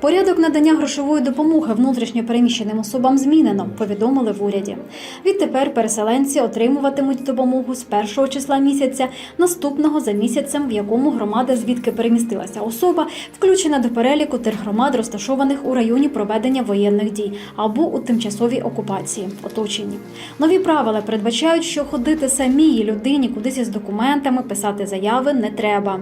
Порядок надання грошової допомоги внутрішньо переміщеним особам змінено, повідомили в уряді. Відтепер переселенці отримуватимуть допомогу з першого числа місяця, наступного за місяцем, в якому громада, звідки перемістилася особа, включена до переліку тих громад, розташованих у районі проведення воєнних дій або у тимчасовій окупації, оточенні. Нові правила передбачають, що ходити самій людині кудись із документами, писати заяви не треба.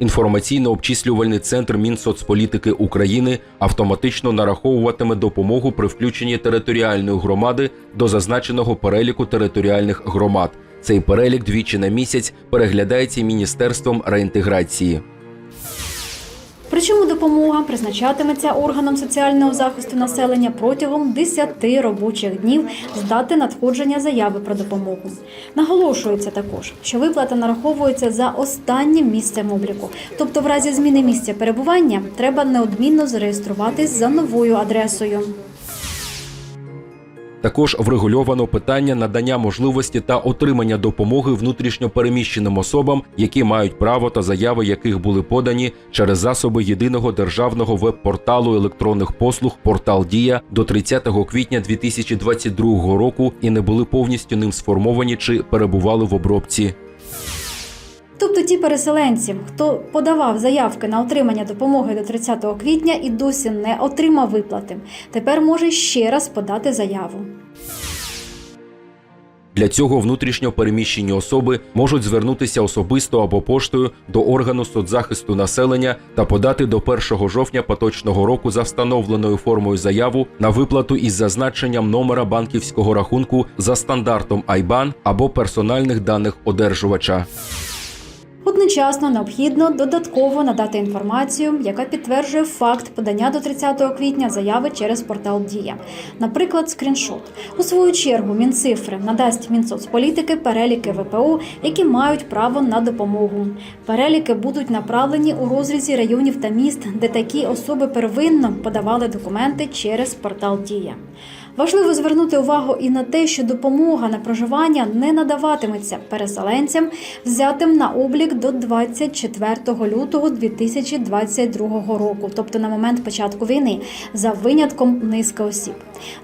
Інформаційно-обчислювальний центр Мінсоцполітики України автоматично нараховуватиме допомогу при включенні територіальної громади до зазначеного переліку територіальних громад. Цей перелік двічі на місяць переглядається Міністерством реінтеграції. Причому допомога призначатиметься органам соціального захисту населення протягом 10 робочих днів з дати надходження заяви про допомогу. Наголошується також, що виплата нараховується за останнім місцем обліку. Тобто, в разі зміни місця перебування треба неодмінно зареєструватись за новою адресою. Також врегульовано питання надання можливості та отримання допомоги внутрішньо переміщеним особам, які мають право та заяви яких були подані через засоби єдиного державного веб-порталу електронних послуг Портал Дія до 30 квітня 2022 року і не були повністю ним сформовані чи перебували в обробці. Тобто ті переселенці, хто подавав заявки на отримання допомоги до 30 квітня і досі не отримав виплати, тепер може ще раз подати заяву. Для цього внутрішньо переміщені особи можуть звернутися особисто або поштою до органу соцзахисту населення та подати до 1 жовтня поточного року за встановленою формою заяву на виплату із зазначенням номера банківського рахунку за стандартом IBAN або персональних даних одержувача. Одночасно необхідно додатково надати інформацію, яка підтверджує факт подання до 30 квітня заяви через портал Дія, наприклад, скріншот. У свою чергу Мінцифри надасть Мінсоцполітики переліки ВПО, які мають право на допомогу. Переліки будуть направлені у розрізі районів та міст, де такі особи первинно подавали документи через портал Дія. Важливо звернути увагу і на те, що допомога на проживання не надаватиметься переселенцям, взятим на облік до 24 лютого 2022 року, тобто на момент початку війни, за винятком низки осіб.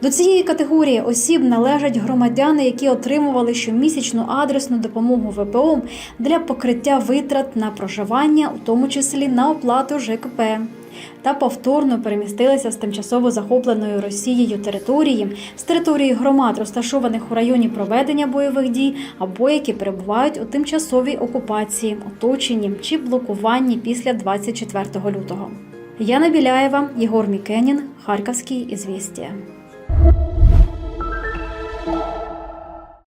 До цієї категорії осіб належать громадяни, які отримували щомісячну адресну допомогу ВПО для покриття витрат на проживання, у тому числі на оплату ЖКП та повторно перемістилися з тимчасово захопленою Росією території, з території громад, розташованих у районі проведення бойових дій, або які перебувають у тимчасовій окупації, оточенні чи блокуванні після 24 лютого. Яна Біляєва, Єгор Мікенін, Харківський ізвістія.